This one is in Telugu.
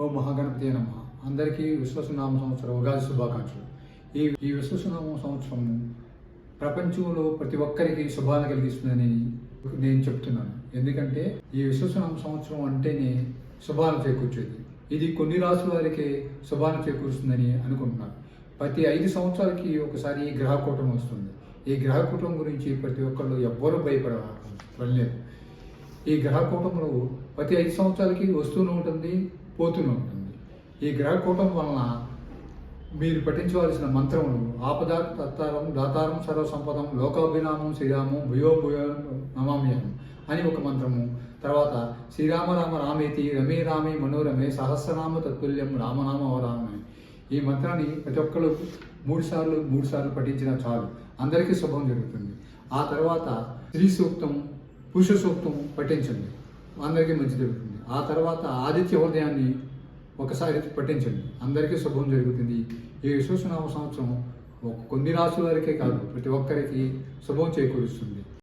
ఓ మహాగణపతి నమ. అందరికీ విశ్వసనామ సంవత్సరం ఉగాది శుభాకాంక్షలు. ఈ ఈ విశ్వసనామ సంవత్సరం ప్రపంచంలో ప్రతి ఒక్కరికి శుభాన్ని కలిగిస్తుందని నేను చెప్తున్నాను. ఎందుకంటే ఈ విశ్వసనామ సంవత్సరం అంటేనే శుభాలు చేకూర్చేది. ఇది కొన్ని రాసుల వారికి శుభాన్ని చేకూరుస్తుందని అనుకుంటున్నాను. ప్రతి ఐదు సంవత్సరాలకి ఒకసారి ఈ గ్రహకూటం వస్తుంది. ఈ గ్రహకూటం గురించి ప్రతి ఒక్కళ్ళు ఎవ్వరూ భయపడలేదు ఈ గ్రహకూటంలో ప్రతి ఐదు సంవత్సరాలకి వస్తూనే ఉంటుంది పోతూనే ఉంటుంది. ఈ గ్రహకూటం వలన మీరు పఠించవలసిన మంత్రములు ఆపద తత్తారం దాతారం సర్వసంపదం లోకాభినామం శ్రీరామం భూయో భూయో నమామ్యం అని ఒక మంత్రము. తర్వాత శ్రీరామ రామ రామేతి రమే రామే మనోరమే సహస్రనామ తత్తుల్యం రామనామ వరామే ఈ మంత్రాన్ని ప్రతి ఒక్కరు మూడు సార్లు మూడు సార్లు పఠించినా చాలు. అందరికీ శుభం జరుగుతుంది. ఆ తర్వాత శ్రీ సూక్తం పురుష సూక్తం పఠించండి. అందరికీ మంచి జరుగుతుంది. ఆ తర్వాత ఆదిత్య హృదయాన్ని ఒకసారి పఠించండి. అందరికీ శుభం జరుగుతుంది. ఈ విశ్వసనామ సంవత్సరం ఒక కొన్ని రాసుల వారికే కాదు ప్రతి ఒక్కరికి శుభం చేకూరుస్తుంది.